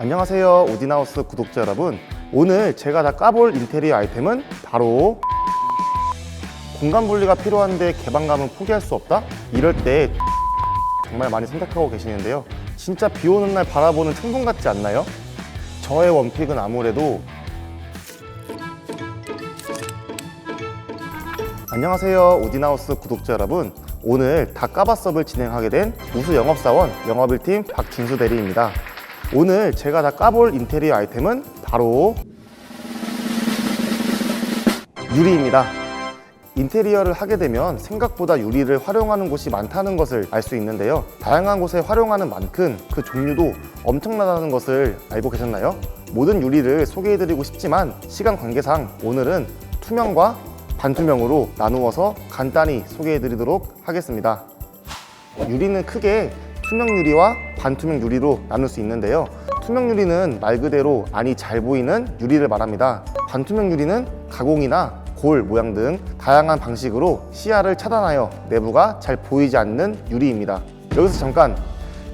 안녕하세요 오디나우스 구독자 여러분 오늘 제가 다 까볼 인테리어 아이템은 바로 공간 분리가 필요한데 개방감은 포기할 수 없다? 이럴 때 정말 많이 생각하고 계시는데요 진짜 비 오는 날 바라보는 창문 같지 않나요? 저의 원픽은 아무래도 안녕하세요 오디나우스 구독자 여러분 오늘 다 까바섭을 진행하게 된 우수 영업사원 영업일팀 박준수 대리입니다 오늘 제가 다 까볼 인테리어 아이템은 바로 유리입니다 인테리어를 하게 되면 생각보다 유리를 활용하는 곳이 많다는 것을 알 수 있는데요 다양한 곳에 활용하는 만큼 그 종류도 엄청나다는 것을 알고 계셨나요? 모든 유리를 소개해드리고 싶지만 시간 관계상 오늘은 투명과 반투명으로 나누어서 간단히 소개해 드리도록 하겠습니다. 유리는 크게 투명 유리와 반투명 유리로 나눌 수 있는데요. 투명 유리는 말 그대로 안이 잘 보이는 유리를 말합니다. 반투명 유리는 가공이나 골 모양 등 다양한 방식으로 시야를 차단하여 내부가 잘 보이지 않는 유리입니다. 여기서 잠깐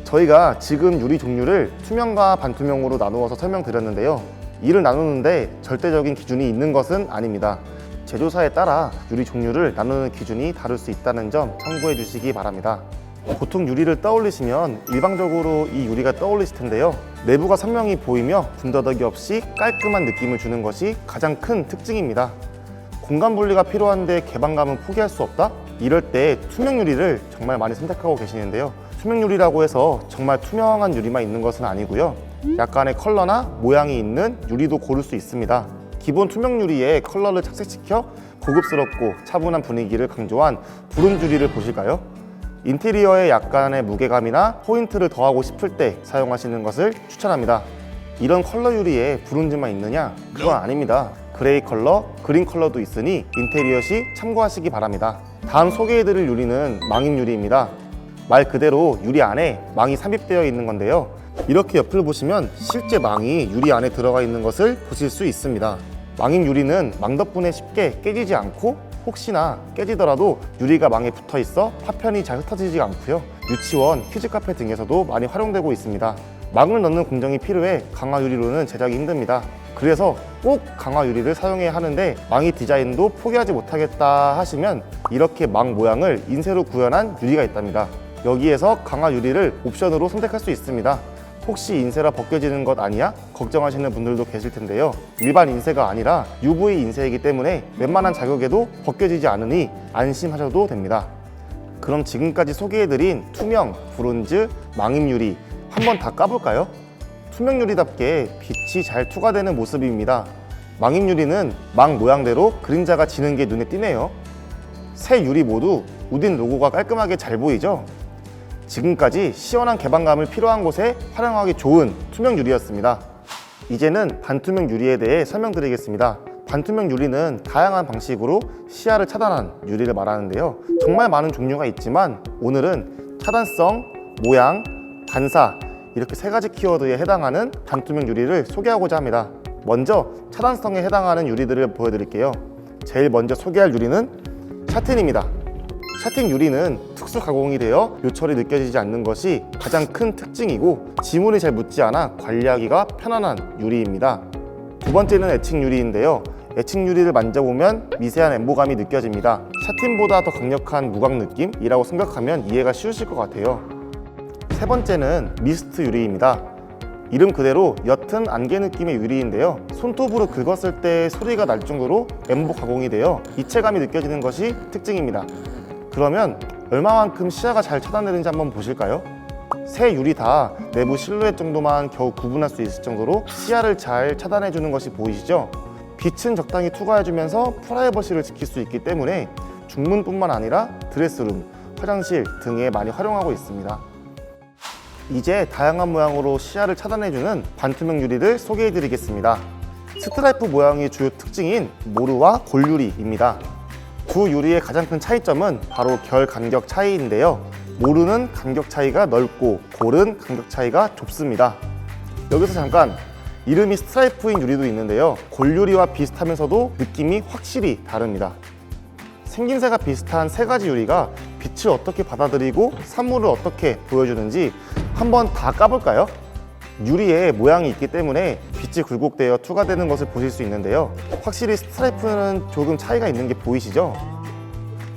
저희가 지금 유리 종류를 투명과 반투명으로 나누어서 설명드렸는데요. 이를 나누는데 절대적인 기준이 있는 것은 아닙니다. 제조사에 따라 유리 종류를 나누는 기준이 다를 수 있다는 점 참고해 주시기 바랍니다. 보통 유리를 떠올리시면 일방적으로 이 유리가 떠올리실 텐데요. 내부가 선명히 보이며 군더더기 없이 깔끔한 느낌을 주는 것이 가장 큰 특징입니다. 공간 분리가 필요한데 개방감은 포기할 수 없다? 이럴 때 투명 유리를 정말 많이 선택하고 계시는데요. 투명 유리라고 해서 정말 투명한 유리만 있는 것은 아니고요. 약간의 컬러나 모양이 있는 유리도 고를 수 있습니다. 기본 투명 유리에 컬러를 착색시켜 고급스럽고 차분한 분위기를 강조한 부른 유리를 보실까요? 인테리어에 약간의 무게감이나 포인트를 더하고 싶을 때 사용하시는 것을 추천합니다. 이런 컬러 유리에 브론즈만 있느냐? 그건 아닙니다. 그레이 컬러, 그린 컬러도 있으니 인테리어 시 참고하시기 바랍니다. 다음 소개해드릴 유리는 망인 유리입니다. 말 그대로 유리 안에 망이 삽입되어 있는 건데요. 이렇게 옆을 보시면 실제 망이 유리 안에 들어가 있는 것을 보실 수 있습니다. 망인 유리는 망 덕분에 쉽게 깨지지 않고 혹시나 깨지더라도 유리가 망에 붙어 있어 파편이 잘 흩어지지 않고요. 유치원, 퀴즈 카페 등에서도 많이 활용되고 있습니다. 망을 넣는 공정이 필요해 강화 유리로는 제작이 힘듭니다. 그래서 꼭 강화 유리를 사용해야 하는데 망이 디자인도 포기하지 못하겠다 하시면 이렇게 망 모양을 인쇄로 구현한 유리가 있답니다. 여기에서 강화 유리를 옵션으로 선택할 수 있습니다. 혹시 인쇄라 벗겨지는 것 아니야? 걱정하시는 분들도 계실 텐데요. 일반 인쇄가 아니라 UV 인쇄이기 때문에 웬만한 자극에도 벗겨지지 않으니 안심하셔도 됩니다. 그럼 지금까지 소개해드린 투명, 브론즈, 망임 유리 한번 다 까볼까요? 투명 유리답게 빛이 잘 투과되는 모습입니다. 망임 유리는 망 모양대로 그림자가 지는 게 눈에 띄네요. 세 유리 모두 우딘 로고가 깔끔하게 잘 보이죠? 지금까지 시원한 개방감을 필요한 곳에 활용하기 좋은 투명 유리였습니다. 이제는 반투명 유리에 대해 설명드리겠습니다. 반투명 유리는 다양한 방식으로 시야를 차단한 유리를 말하는데요. 정말 많은 종류가 있지만 오늘은 차단성, 모양, 반사 이렇게 세 가지 키워드에 해당하는 반투명 유리를 소개하고자 합니다. 먼저 차단성에 해당하는 유리들을 보여드릴게요. 제일 먼저 소개할 유리는 샤틴입니다. 샤팅 유리는 특수 가공이 되어 요철이 느껴지지 않는 것이 가장 큰 특징이고 지문이 잘 묻지 않아 관리하기가 편안한 유리입니다. 두 번째는 애칭 유리인데요. 애칭 유리를 만져보면 미세한 엠보감이 느껴집니다. 샤틴보다 더 강력한 무광 느낌이라고 생각하면 이해가 쉬우실 것 같아요. 세 번째는 미스트 유리입니다. 이름 그대로 옅은 안개 느낌의 유리인데요. 손톱으로 긁었을 때 소리가 날 정도로 엠보 가공이 되어 입체감이 느껴지는 것이 특징입니다. 그러면 얼마만큼 시야가 잘 차단되는지 한번 보실까요? 세 유리 다 내부 실루엣 정도만 겨우 구분할 수 있을 정도로 시야를 잘 차단해 주는 것이 보이시죠? 빛은 적당히 투과해 주면서 프라이버시를 지킬 수 있기 때문에 중문뿐만 아니라 드레스룸, 화장실 등에 많이 활용하고 있습니다. 이제 다양한 모양으로 시야를 차단해주는 반투명 유리를 소개해드리겠습니다. 스트라이프 모양이 주요 특징인 모루와 골유리입니다. 두 유리의 가장 큰 차이점은 바로 결 간격 차이인데요. 모루는 간격 차이가 넓고 골은 간격 차이가 좁습니다. 여기서 잠깐 이름이 스트라이프인 유리도 있는데요. 골유리와 비슷하면서도 느낌이 확실히 다릅니다. 생김새가 비슷한 세 가지 유리가 빛을 어떻게 받아들이고 산물을 어떻게 보여주는지 한번 다 까볼까요? 유리에 모양이 있기 때문에 빛이 굴곡되어 투과되는 것을 보실 수 있는데요. 확실히 스트라이프는 조금 차이가 있는 게 보이시죠?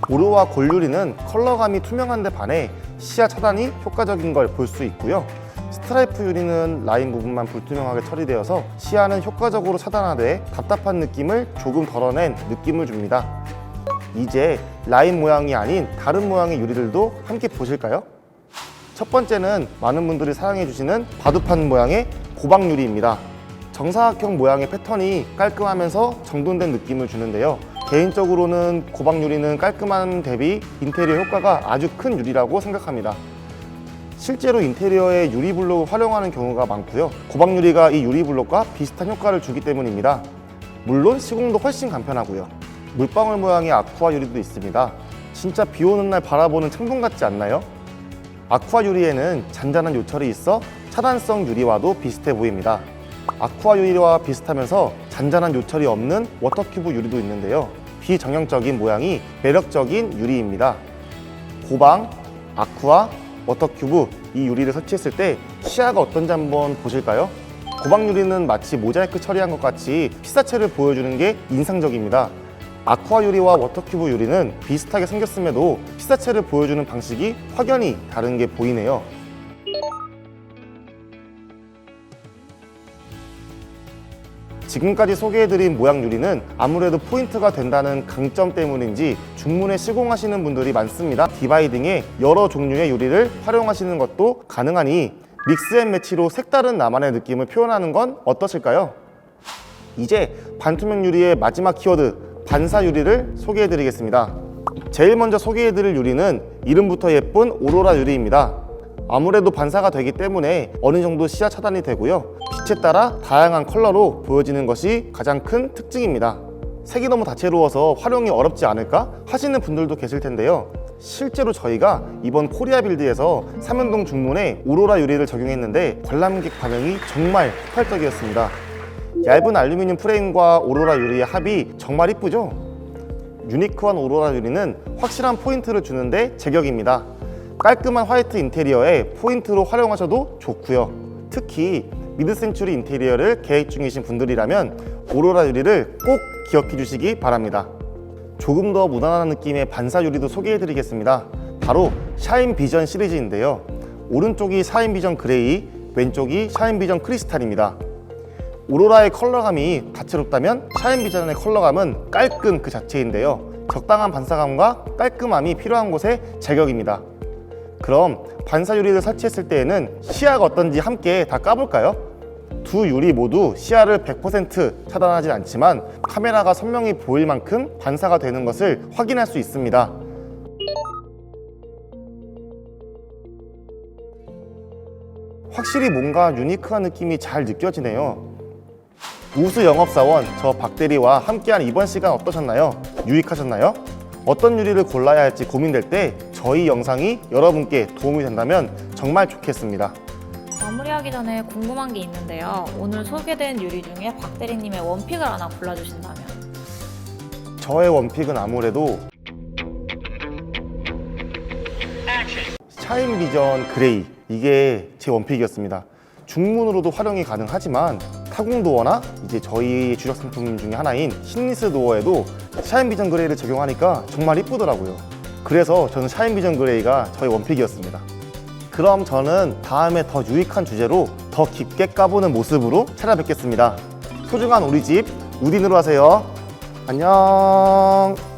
고르와 골유리는 컬러감이 투명한데 반해 시야 차단이 효과적인 걸 볼 수 있고요. 스트라이프 유리는 라인 부분만 불투명하게 처리되어서 시야는 효과적으로 차단하되 답답한 느낌을 조금 덜어낸 느낌을 줍니다. 이제 라인 모양이 아닌 다른 모양의 유리들도 함께 보실까요? 첫 번째는 많은 분들이 사용해 주시는 바둑판 모양의 고박 유리입니다. 정사각형 모양의 패턴이 깔끔하면서 정돈된 느낌을 주는데요. 개인적으로는 고박 유리는 깔끔한 대비 인테리어 효과가 아주 큰 유리라고 생각합니다. 실제로 인테리어에 유리 블록을 활용하는 경우가 많고요. 고박 유리가 이 유리 블록과 비슷한 효과를 주기 때문입니다. 물론 시공도 훨씬 간편하고요. 물방울 모양의 아쿠아 유리도 있습니다. 진짜 비 오는 날 바라보는 창문 같지 않나요? 아쿠아 유리에는 잔잔한 요철이 있어 차단성 유리와도 비슷해 보입니다. 아쿠아 유리와 비슷하면서 잔잔한 요철이 없는 워터큐브 유리도 있는데요. 비정형적인 모양이 매력적인 유리입니다. 고방, 아쿠아, 워터큐브 이 유리를 설치했을 때 시야가 어떤지 한번 보실까요? 고방 유리는 마치 모자이크 처리한 것 같이 피사체를 보여주는 게 인상적입니다. 아쿠아 유리와 워터큐브 유리는 비슷하게 생겼음에도 피사체를 보여주는 방식이 확연히 다른 게 보이네요. 지금까지 소개해드린 모양 유리는 아무래도 포인트가 된다는 강점 때문인지 중문에 시공하시는 분들이 많습니다. 디바이딩에 여러 종류의 유리를 활용하시는 것도 가능하니 믹스앤매치로 색다른 나만의 느낌을 표현하는 건 어떠실까요? 이제 반투명 유리의 마지막 키워드 반사 유리를 소개해드리겠습니다. 제일 먼저 소개해드릴 유리는 이름부터 예쁜 오로라 유리입니다. 아무래도 반사가 되기 때문에 어느 정도 시야 차단이 되고요. 빛에 따라 다양한 컬러로 보여지는 것이 가장 큰 특징입니다. 색이 너무 다채로워서 활용이 어렵지 않을까 하시는 분들도 계실 텐데요. 실제로 저희가 이번 코리아 빌드에서 삼연동 중문에 오로라 유리를 적용했는데 관람객 반응이 정말 폭발적이었습니다. 얇은 알루미늄 프레임과 오로라 유리의 합이 정말 이쁘죠? 유니크한 오로라 유리는 확실한 포인트를 주는데 제격입니다. 깔끔한 화이트 인테리어에 포인트로 활용하셔도 좋고요. 특히 미드 센츄리 인테리어를 계획 중이신 분들이라면 오로라 유리를 꼭 기억해 주시기 바랍니다. 조금 더 무난한 느낌의 반사 유리도 소개해 드리겠습니다. 바로 샤인 비전 시리즈인데요. 오른쪽이 샤인 비전 그레이, 왼쪽이 샤인 비전 크리스탈입니다. 오로라의 컬러감이 다채롭다면 샤인 비전의 컬러감은 깔끔 그 자체인데요. 적당한 반사감과 깔끔함이 필요한 곳에 제격입니다. 그럼 반사 유리를 설치했을 때에는 시야가 어떤지 함께 다 까볼까요? 두 유리 모두 시야를 100% 차단하진 않지만 카메라가 선명히 보일 만큼 반사가 되는 것을 확인할 수 있습니다. 확실히 뭔가 유니크한 느낌이 잘 느껴지네요. 우수 영업사원 저 박대리와 함께한 이번 시간 어떠셨나요? 유익하셨나요? 어떤 유리를 골라야 할지 고민될 때 저희 영상이 여러분께 도움이 된다면 정말 좋겠습니다. 마무리하기 전에 궁금한 게 있는데요. 오늘 소개된 유리 중에 박 대리님의 원픽을 하나 골라주신다면 저의 원픽은 아무래도 샤인 비전 그레이 이게 제 원픽이었습니다. 중문으로도 활용이 가능하지만 타공 도어나 이제 저희 주력 상품 중에 하나인 신리스 도어에도 샤인 비전 그레이를 적용하니까 정말 이쁘더라고요. 그래서 저는 샤인 비전 그레이가 저의 원픽이었습니다. 그럼 저는 다음에 더 유익한 주제로 더 깊게 까보는 모습으로 찾아뵙겠습니다. 소중한 우리 집 우딘으로 하세요. 안녕.